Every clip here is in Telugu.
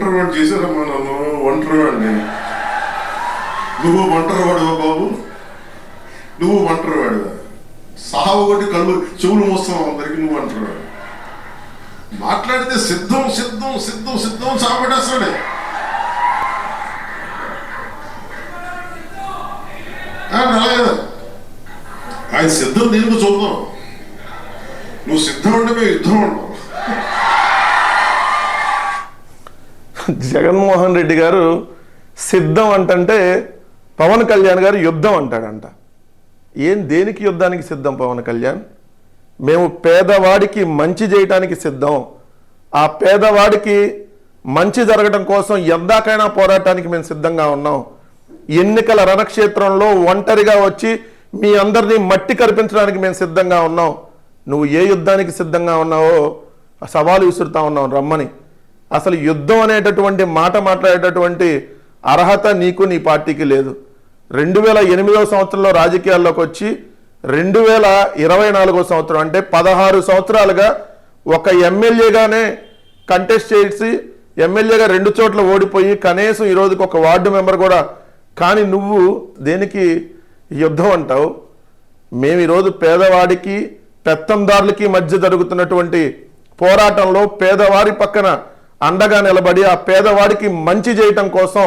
ఒంటరి వాడు చేశారమ్మా నన్ను ఒంటరి వాడిని. నువ్వు ఒంటరి వాడువా బాబు? నువ్వు ఒంటరి వాడివా? సావు ఒకటి కళ్ళు చెవులు మోస్తావు అందరికి నువ్వు అంటున్నాడు వాడు మాట్లాడితే సిద్ధం సిద్ధం సిద్ధం సిద్ధం సాపడేస్తాడే. అలాగే ఆయన సిద్ధం దీనికి చూద్దాం నువ్వు సిద్ధం అంటే మేము యుద్ధం ఉంటాం. జగన్మోహన్ రెడ్డి గారు సిద్ధం అంటంటే పవన్ కళ్యాణ్ గారు యుద్ధం అంటాడంట. ఏం దేనికి యుద్ధానికి సిద్ధం పవన్ కళ్యాణ్? మేము పేదవాడికి మంచి చేయటానికి సిద్ధం. ఆ పేదవాడికి మంచి జరగడం కోసం ఎందాకైనా పోరాటానికి మేము సిద్ధంగా ఉన్నాం. ఎన్నికల రణక్షేత్రంలో ఒంటరిగా వచ్చి మీ అందరినీ మట్టి కరిపించడానికి మేము సిద్ధంగా ఉన్నాం. నువ్వు ఏ యుద్ధానికి సిద్ధంగా ఉన్నావో ఆ సవాలు విసురుతా ఉన్నాం రమ్మని. అసలు యుద్ధం అనేటటువంటి మాట మాట్లాడేటటువంటి అర్హత నీకు నీ పార్టీకి లేదు. రెండు వేల ఎనిమిదవ సంవత్సరంలో రాజకీయాల్లోకి వచ్చి రెండు వేల ఇరవై నాలుగో సంవత్సరం అంటే పదహారు సంవత్సరాలుగా ఒక ఎమ్మెల్యేగానే కంటెస్ట్ చేసి ఎమ్మెల్యేగా రెండు చోట్ల ఓడిపోయి కనీసం ఈరోజుకి ఒక వార్డు మెంబర్ కూడా కానీ నువ్వు దేనికి యుద్ధం అంటావు? మేము ఈరోజు పేదవాడికి పెత్తందారులకి మధ్య జరుగుతున్నటువంటి పోరాటంలో పేదవారి పక్కన అండగా నిలబడి ఆ పేదవాడికి మంచి చేయటం కోసం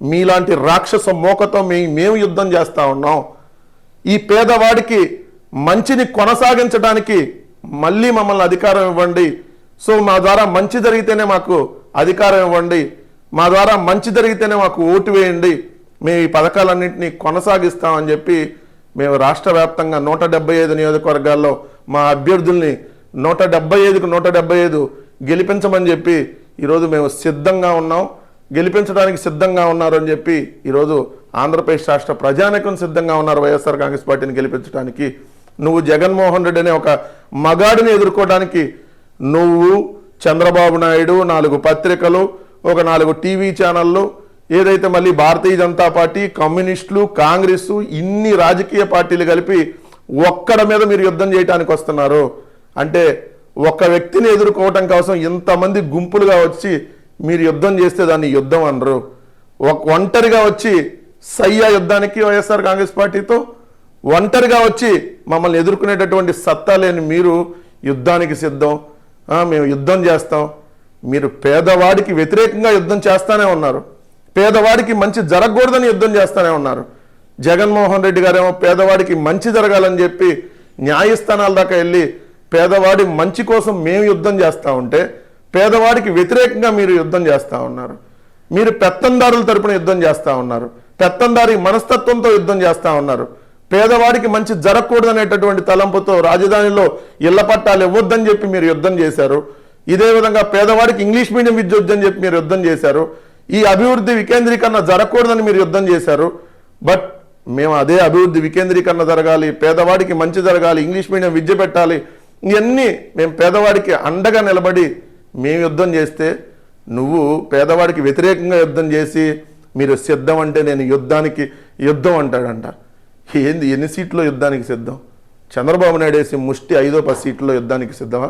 మీలాంటి రాక్షస మోకతో మేము మేము యుద్ధం చేస్తూ ఉన్నాం. ఈ పేదవాడికి మంచిని కొనసాగించడానికి మళ్ళీ మమ్మల్ని అధికారం ఇవ్వండి. సో మా ద్వారా మంచి జరిగితేనే మాకు అధికారం ఇవ్వండి. మా ద్వారా మంచి జరిగితేనే మాకు ఓటు వేయండి. మేము ఈ పథకాలన్నింటినీ కొనసాగిస్తామని చెప్పి మేము రాష్ట్ర వ్యాప్తంగా నూట డెబ్బై ఐదు నియోజకవర్గాల్లో మా అభ్యర్థుల్ని నూట డెబ్బై ఐదుకు నూట డెబ్బై ఐదు గెలిపించమని చెప్పి ఈరోజు మేము సిద్ధంగా ఉన్నాం. గెలిపించడానికి సిద్ధంగా ఉన్నారు అని చెప్పి ఈరోజు ఆంధ్రప్రదేశ్ రాష్ట్ర ప్రజానికం సిద్ధంగా ఉన్నారు. వైఎస్ఆర్ కాంగ్రెస్ పార్టీని గెలిపించడానికి నువ్వు జగన్మోహన్ రెడ్డి అనే ఒక మగాడిని ఎదుర్కోవడానికి నువ్వు చంద్రబాబు నాయుడు నాలుగు పత్రికలు ఒక నాలుగు టీవీ ఛానళ్ళు ఏదైతే మళ్ళీ భారతీయ జనతా పార్టీ కమ్యూనిస్టులు కాంగ్రెస్ ఇన్ని రాజకీయ పార్టీలు కలిపి ఒక్కడ మీద మీరు యుద్ధం చేయడానికి వస్తున్నారు. అంటే ఒక వ్యక్తిని ఎదుర్కోవటం కోసం ఇంతమంది గుంపులుగా వచ్చి మీరు యుద్ధం చేస్తే దాన్ని యుద్ధం అనరు. ఒక ఒంటరిగా వచ్చి సయ్యా యుద్ధానికి వైఎస్ఆర్ కాంగ్రెస్ పార్టీతో ఒంటరిగా వచ్చి మమ్మల్ని ఎదుర్కొనేటటువంటి సత్తా లేని మీరు యుద్ధానికి సిద్ధం. మేము యుద్ధం చేస్తాం. మీరు పేదవాడికి వ్యతిరేకంగా యుద్ధం చేస్తానే ఉన్నారు. పేదవాడికి మంచి జరగకూడదని యుద్ధం చేస్తానే ఉన్నారు. జగన్మోహన్ రెడ్డి గారేమో పేదవాడికి మంచి జరగాలని చెప్పి న్యాయస్థానాల దాకా వెళ్ళి పేదవాడి మంచి కోసం మేము యుద్ధం చేస్తూ ఉంటే పేదవాడికి వ్యతిరేకంగా మీరు యుద్ధం చేస్తూ ఉన్నారు. మీరు పెత్తందారుల తరపున యుద్ధం చేస్తూ ఉన్నారు. పెత్తందారి మనస్తత్వంతో యుద్ధం చేస్తూ ఉన్నారు. పేదవాడికి మంచి జరగకూడదనేటటువంటి తలంపుతో రాజధానిలో ఇళ్ళ పట్టాలు ఇవ్వద్దని చెప్పి మీరు యుద్ధం చేశారు. ఇదే విధంగా పేదవాడికి ఇంగ్లీష్ మీడియం విద్య వద్దని చెప్పి మీరు యుద్ధం చేశారు. ఈ అభివృద్ధి వికేంద్రీకరణ జరగకూడదని మీరు యుద్ధం చేశారు. బట్ మేము అదే అభివృద్ధి వికేంద్రీకరణ జరగాలి పేదవాడికి మంచి జరగాలి ఇంగ్లీష్ మీడియం విద్య పెట్టాలి ఇవన్నీ మేము పేదవాడికి అండగా నిలబడి మేము యుద్ధం చేస్తే నువ్వు పేదవాడికి వ్యతిరేకంగా యుద్ధం చేసి మీరు సిద్ధం అంటే నేను యుద్ధానికి యుద్ధం అంటాడంట. ఏంది ఎన్ని సీట్లో యుద్ధానికి సిద్ధం? చంద్రబాబు నాయుడు వేసి ముష్టి ఐదో పది సీట్లో యుద్ధానికి సిద్ధమా?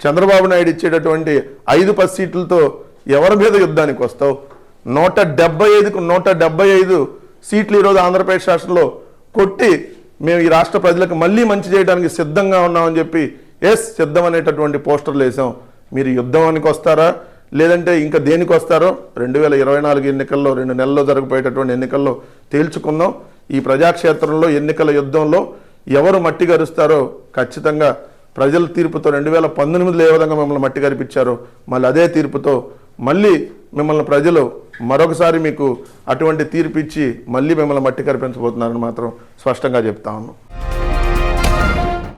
చంద్రబాబు నాయుడు ఇచ్చేటటువంటి ఐదు పది సీట్లతో ఎవరి మీద యుద్ధానికి వస్తావు? నూట డెబ్బై ఐదుకు నూట డెబ్బై ఐదు సీట్లు ఈరోజు ఆంధ్రప్రదేశ్ రాష్ట్రంలో కొట్టి మేము ఈ రాష్ట్ర ప్రజలకు మళ్ళీ మంచి చేయడానికి సిద్ధంగా ఉన్నామని చెప్పి ఎస్ సిద్ధం అనేటటువంటి పోస్టర్లు వేసాం. మీరు యుద్ధానికి వస్తారా? లేదంటే ఇంకా దేనికి వస్తారో? రెండు వేల ఇరవై నాలుగు ఎన్నికల్లో రెండు నెలల్లో జరగబోయేటటువంటి ఎన్నికల్లో తేల్చుకుందాం. ఈ ప్రజాక్షేత్రంలో ఎన్నికల యుద్ధంలో ఎవరు మట్టి గరుస్తారో ఖచ్చితంగా ప్రజల తీర్పుతో రెండు వేల పంతొమ్మిదిలో ఏ విధంగా మిమ్మల్ని మట్టి గరిపించారో మళ్ళీ అదే తీర్పుతో మళ్ళీ మిమ్మల్ని ప్రజలు మరొకసారి మీకు అటువంటి తీర్పు ఇచ్చి మళ్ళీ మిమ్మల్ని మట్టి కరిపించబోతున్నారని మాత్రం స్పష్టంగా చెప్తా ఉన్నాం.